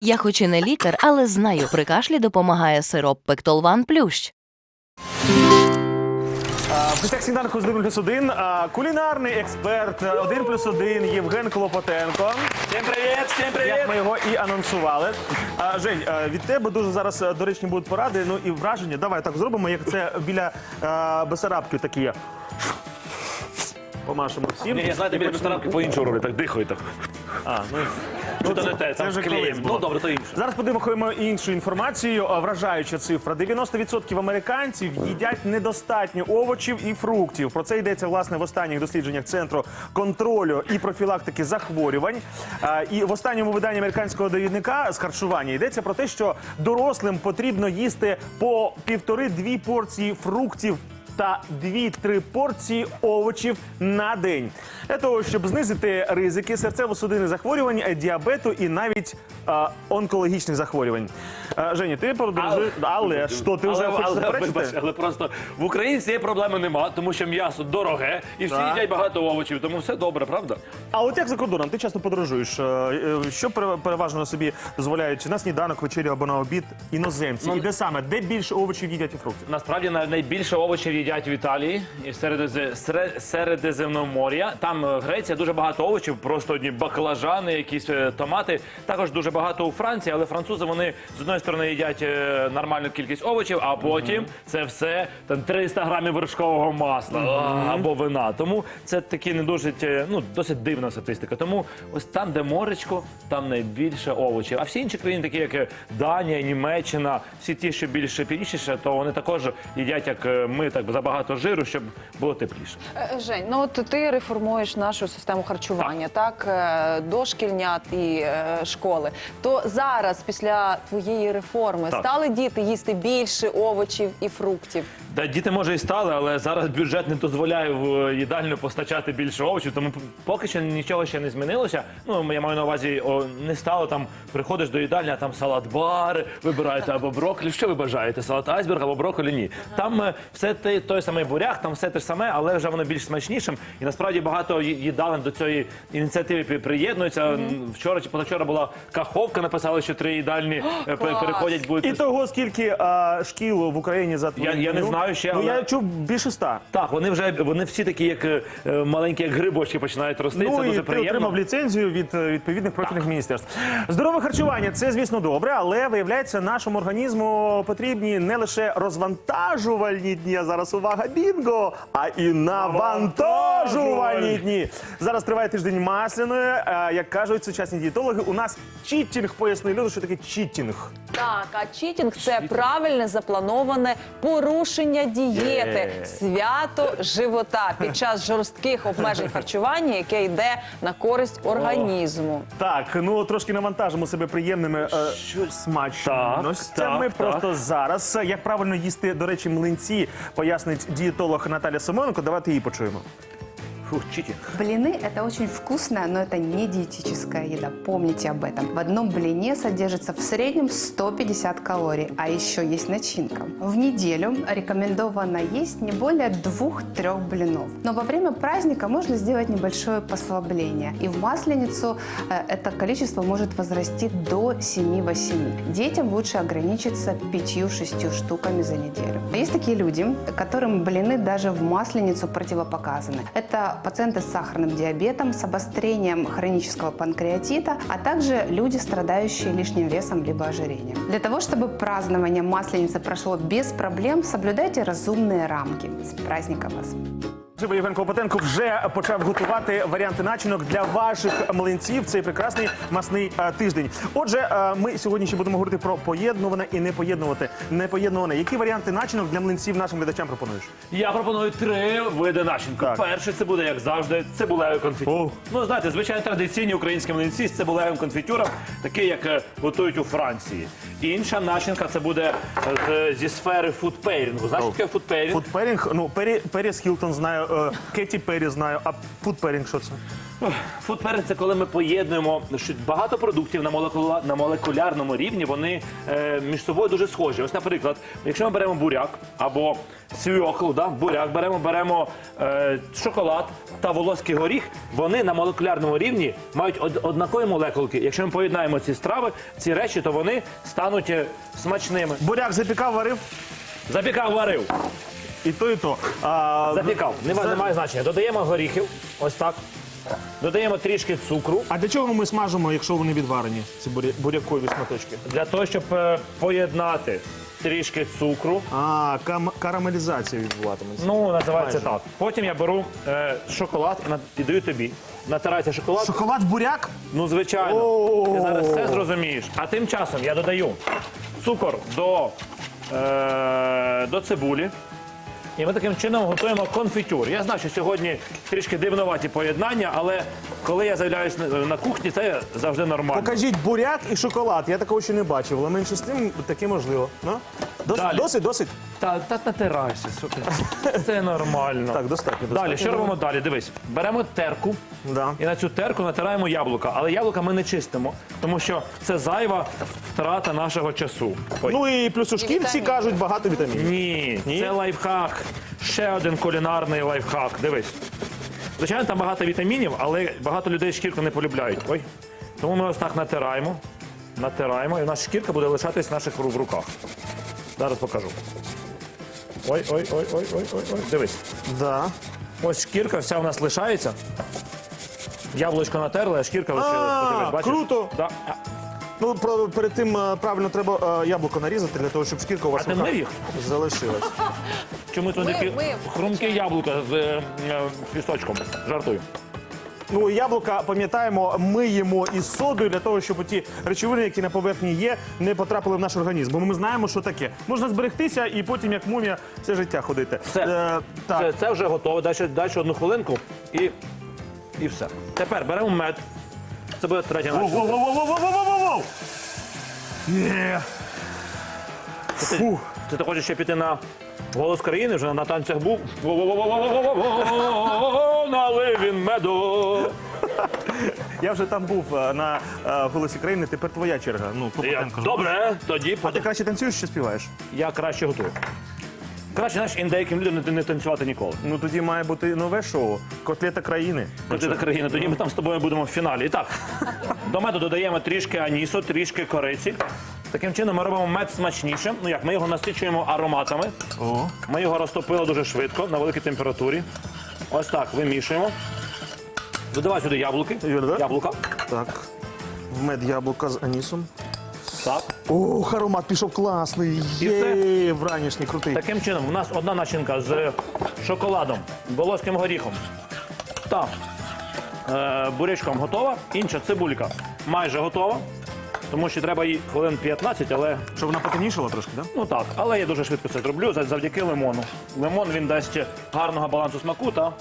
Я хоч і не лікар, але знаю, при кашлі допомагає сироп Пектолван Плющ. В гостях сніданку з 1 плюс 1 кулінарний експерт 1 плюс 1 Євген Клопотенко. Всім привіт, всім привіт! Як ми його і анонсували. А, Жень, а, від тебе дуже зараз доречні будуть поради. Ну і враження. Давай так зробимо, як це біля а, Бесарабки такі. є. Помашемо всім. Ні, я знаєте, біля ресторану по-іншому роблю, так дихаю так. А, ну, Чи то не те, там колись було. Ну добре, то інше. Зараз подивимо іншу інформацію. А, Вражаюча цифра. 90% американців їдять недостатньо овочів і фруктів. Про це йдеться власне в останніх дослідженнях центру контролю і профілактики захворювань. А, І в останньому виданні американського довідника з харчування йдеться про те, що дорослим потрібно їсти по півтори-дві порції фруктів. Та 2-3 порції овочів на день для того, щоб знизити ризики серцево-судинних захворювань, е, діабету і навіть е, онкологічних захворювань. Е, Женя, ти продовжуєш, але що ти вже але, хочеш але, заперечити? вибач, але просто в Україні цієї проблеми нема, тому що м'ясо дороге і всі Так. їдять багато овочів, тому все добре, правда? А от як за кордоном, ти часто подорожуєш. Е, е, Що пере- переважно собі дозволяють на сніданок, вечерю або на обід іноземці? Ну, і де саме? Де більше овочів їдять і фруктів? Насправді най- найбільше овочів їдять в Італії і Середозе- Середземномор'я. Там е, Греція дуже багато овочів, просто одні баклажани, якісь е, томати. Також дуже багато у Франції, але французи вони з одної сторони їдять е, нормальну кількість овочів, а потім це все там 300 грамів вершкового масла а, або вина. Тому це такі не дуже е, ну досить дивна статистика. Тому ось там, де моречко, там найбільше овочів. А всі інші країни, такі як е, Данія, Німеччина, всі ті, що більше північніше, то вони також їдять, як е, ми, так забагато жиру, щоб було тепліше. Е, Жень, ну от ти реформуєш нашу систему харчування, так, е, дошкільнят і е, школи. То зараз, після твоєї реформи, Так. стали діти їсти більше овочів і фруктів. Да, діти може і стали, але зараз бюджет не дозволяє в їдальню постачати більше овочів, тому поки що нічого ще не змінилося. Ну я маю на увазі, о, не стало там. Приходиш до їдальні, а там салат-бар, вибираєте або брокколі. Що ви бажаєте? Салат айсберг або брокколі? Ні. Там все те, той самий буряк, там все те ж саме, але вже воно більш смачнішим. І насправді багато їдалень до цієї ініціативи приєднуються. Вчора чи позавчора була каховка, написали, що три їдальні е, пе- Клас! переходять будуть. І того, скільки а, шкіл в Україні за Я- я не знаю ще, Ну але- я чув більше ста. Так, вони вже вони всі такі, як е, маленькі, як грибочки починають рости. Ну це і дуже ти приємно. отримав ліцензію від е, відповідних профільних міністерств. Здорове харчування це, звісно, добре, але виявляється, нашому організму потрібні не лише розвантажувальні дні, а зараз увага бінго, а і навантажувані дні. Зараз триває тиждень масляної. Е, Як кажуть сучасні дієтологи, у нас читінг поясни люди, що таке чіттінг. Так, а читінг це правильне заплановане порушення дієти, Є. свято живота під час жорстких обмежень харчування, яке йде на користь організму. Так, ну трошки навантажимо себе приємними е, смачностями. Так, так, Просто зараз. Як правильно їсти, до речі, млинці, пояснить дієтолог Наталя Семененко. Давайте її почуємо. Фух, чіті. Блины – это очень вкусная, но это не диетическая еда. Помните об этом. В одном блине содержится в среднем 150 калорий, а еще есть начинка. В неделю рекомендовано есть не более двух-трех блинов. Но во время праздника можно сделать небольшое послабление. И в масленицу э, это количество может возрасти до 7-8. Детям лучше ограничиться 5-6 штуками за неделю. Есть такие люди, которым блины даже в масленицу противопоказаны. Это пациенты с сахарным диабетом, с обострением хронического панкреатита, а также люди, страдающие лишним весом либо ожирением. Для того, чтобы празднование масленицы прошло без проблем, соблюдайте разумные рамки. С праздником вас! Живий Євген Клопотенко вже почав готувати варіанти начинок для ваших млинців. Цей прекрасний масний е, тиждень. Отже, е, ми сьогодні ще будемо говорити про поєднуване і не поєднувати. Непоєднуване. Які варіанти начинок для млинців нашим глядачам пропонуєш? Я пропоную три види начинки. Так. Перший це буде, як завжди, цибулевий конфітюр. О. Ну, знаєте, звичайно, традиційні українські млинці з цибулевим конфітюром, такі, як е, готують у Франції. Інша начинка це буде е, з- зі сфери фудпейрінгу. Знаєш, що таке фудпейрінг? Фудперінг, ну Пері, Періс Хілтон знаю знаю, е, Кеті Перрі знаю, а фудперінг що це? Фудперед це коли ми поєднуємо що багато продуктів на, молекула, на молекулярному рівні, вони е, між собою дуже схожі. Ось, наприклад, якщо ми беремо буряк або свіоклу, да, буряк, беремо, беремо е, шоколад та волоський горіх, вони на молекулярному рівні мають од- однакові молекулки. Якщо ми поєднаємо ці страви, ці речі, то вони стануть е, смачними. Буряк запікав, варив Запікав, варив. І то, і то. А, Запікав. Нема, За- Немає значення. Додаємо горіхів, ось так. Додаємо трішки цукру. а для чого ми смажимо, якщо вони відварені? Ці буря- бурякові шматочки? Для того, щоб е, поєднати трішки цукру. А, кам- карамелізація відбуватиметься. Ну, називається Майже. так. Потім я беру е, шоколад і, на- і даю тобі. Натирається шоколад. Шоколад буряк? Ну, звичайно. О. Ти зараз все зрозумієш. А тим часом я додаю цукор до, е, до цибулі. І ми таким чином готуємо конфітюр. Я знаю, що сьогодні трішки дивноваті поєднання, але коли я з'являюсь на, кухні, це завжди нормально. Покажіть буряк і шоколад. Я такого ще не бачив, але менше з тим таке можливо. Ну? Досить, Далі. досить, досить. Та, та натирайся, слухай. Це нормально. Так, достатньо. Далі, достатньо. що робимо далі? Дивись, беремо терку Да. і на цю терку натираємо яблука. Але яблука ми не чистимо, тому що це зайва втрата нашого часу. Ой. Ну і плюс у шкірці кажуть багато вітамінів. Ні, Ні? це лайфхак. Ще один кулінарний лайфхак. Дивись. Звичайно, там багато вітамінів, але багато людей шкірку не полюбляють. Ой. Тому ми ось так натираємо. Натираємо, і наша шкірка буде лишатись в наших ру- в руках. Зараз покажу. Ой, ой, ой, ой, ой, ой, ой. Дивись. Да. Ось шкірка вся у нас лишається. Яблучко натерли, а шкірка лишилась. Подивись, бачиш? круто. Да. А, Ну, про- перед тим е, правильно треба е, яблуко нарізати для того, щоб шкірка у вас ти в руках мив їх? залишилась. Чому тут Мив, такі хрумкі яблука з е, е, пісочком? Жартую. Ну, яблука, пам'ятаємо, миємо із содою для того, щоб ті речовини, які на поверхні є, не потрапили в наш організм. Бо ми знаємо, що таке. Можна зберегтися і потім, як мумія, все життя ходити. Все. Е, так. Це, це вже готово. Далі, далі одну хвилинку і, і все. Тепер беремо мед. Це буде третя наша. Воу-воу-воу-воу-воу-воу-воу! Є! Це ти, це ти хочеш ще піти на голос країни, вже на танцях був. налив він меду. Я вже там був е, на е, голосі країни. Тепер твоя черга. Ну Добре, тоді А ти краще танцюєш чи співаєш? Я краще готую. Краще, знаєш, індейким людям не, танцювати ніколи. Ну тоді має бути нове шоу Котлета країни. Котлета країни, тоді ми там з тобою будемо в фіналі. І так, до меду додаємо трішки анісу, трішки кориці. Таким чином ми робимо мед смачнішим. Ну як, ми його насичуємо ароматами. О. Ми його розтопили дуже швидко на великій температурі. Ось так вимішуємо. Додавай сюди яблуки. Да? Яблука. Так. В мед яблука з анісом. Так. Ох, аромат пішов класний. І Є, вранішній, крутий. Таким чином, у нас одна начинка з шоколадом, волоським горіхом та е, бурячком готова, інша цибулька майже готова. Тому що треба їй хвилин 15, але Щоб вона потемнішала трошки, так? ну так, але я дуже швидко це зроблю за- завдяки лимону. Лимон він дасть ще гарного балансу смаку та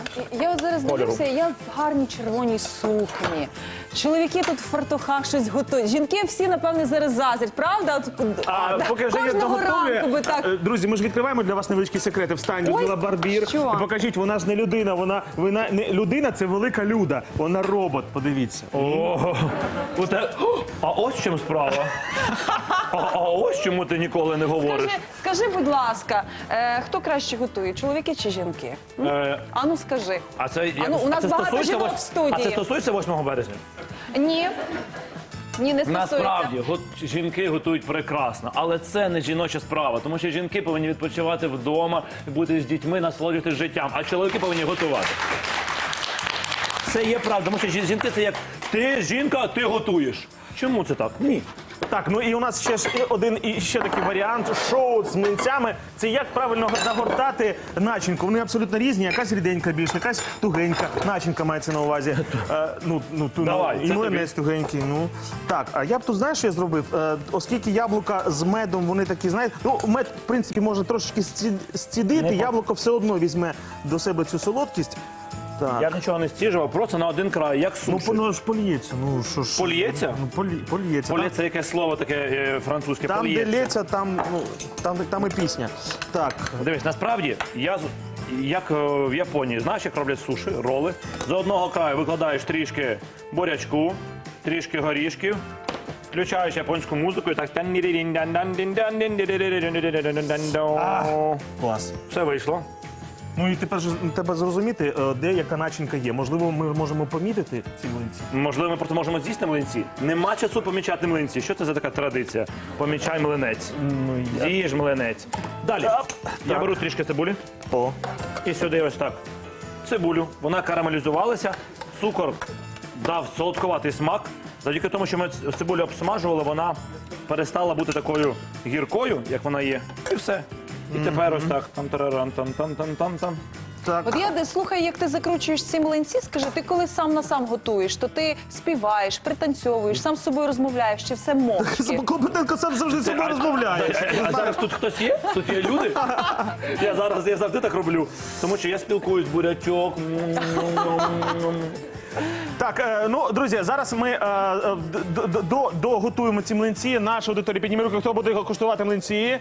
Я от зараз Кольору. дивлюся, я в гарній червоній сукні. Чоловіки тут в фартухах щось готують. Жінки всі, напевне, зараз заздрять, правда? От, А поки вже є Кожного ранку би так. е, друзі, ми ж відкриваємо для вас невеличкі секрети. Встань, Людмила Барбір. що? І покажіть, вона ж не людина, вона, вона не людина, це велика люда. Вона робот, подивіться. О, у те- О, а ось в чому справа. А, а ось чому ти ніколи не говориш. Скажи, скажи, будь ласка, е, хто краще готує, чоловіки чи жінки? М? Е, Ану, скажи. а це як- ну, у а це багато стосується жінок вось- в студії. А це стосується 8 березня? Ні. Ні, не стосується. Насправді го- жінки готують прекрасно, але це не жіноча справа, тому що жінки повинні відпочивати вдома, бути з дітьми, насолоджуватися життям, а чоловіки повинні готувати. Це є правда, тому що жін- жінки це як ти жінка, ти готуєш. Чому це так? Ні. Так, ну і у нас ще ж один і ще такий варіант шоу з млинцями. Це як правильно загортати начинку. Вони абсолютно різні. Якась ріденька більше, якась тугенька. Начинка мається на увазі. Е, ну, ну, ту, Давай, ну, і млинець тугенький. Ну так, а я б тут знаєш, що я зробив? Е, оскільки яблука з медом, вони такі, знаєте, ну мед, в принципі, може трошечки сці- зцідити, яблуко все одно візьме до себе цю солодкість. Так. Я нічого не стіжував, просто на один край, як Ну, воно ж поліється. Ну, що ж. Польється? Ну, полі, поліється. Полє це якесь слово таке е, французьке. Там, де лється, там, ну, там, там і пісня. Так, Дивись, насправді я з- як е, в Японії. Знаєш, як роблять суші, роли. З одного краю викладаєш трішки бурячку, трішки горішків. Включаєш японську музику і так. Клас. Все вийшло. Ну і тепер ж треба зрозуміти, е, де яка начинка є. Можливо, ми можемо помітити ці млинці. Можливо, ми просто можемо з'їсти млинці. Нема часу помічати млинці. Що це за така традиція? Помічай млинець. Ну, я... З'їж млинець. Далі. Я беру трішки цибулі О. і сюди ось так. Цибулю. Вона карамелізувалася, цукор дав солодкуватий смак. Завдяки тому, що ми цибулю обсмажували, вона перестала бути такою гіркою, як вона є. І все. І тепер ось так. там тарарам там там там там там Так. От я де слухаю, як ти закручуєш ці млинці. Скажи, ти коли сам на сам готуєш, то ти співаєш, пританцьовуєш, сам з собою розмовляєш, чи все мовчки? Клопотенко сам завжди з собою розмовляє. А, зараз тут хтось є? Тут є люди? Я зараз я завжди так роблю. Тому що я спілкуюсь, бурячок. Так, е, ну друзі, зараз ми е, е, д- д- до, доготуємо ці млинці. Наша аудиторія підніме руки, хто буде куштувати млинці.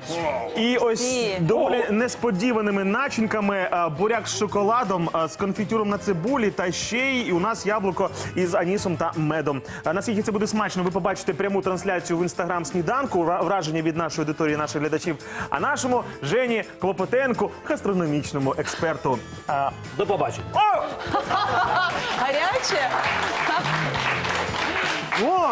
І ось Ні. доволі несподіваними начинками е, буряк з шоколадом, е, з конфітюром на цибулі та ще й і у нас яблуко із анісом та медом. Е, Наскільки це буде смачно, ви побачите пряму трансляцію в інстаграм сніданку. Вра- Враження від нашої аудиторії, наших глядачів. А нашому Жені Клопотенку, гастрономічному експерту. Е, До побачення. О! Гаряче? О!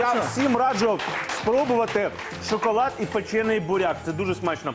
Я всім раджу спробувати шоколад і печений буряк. Це дуже смачно.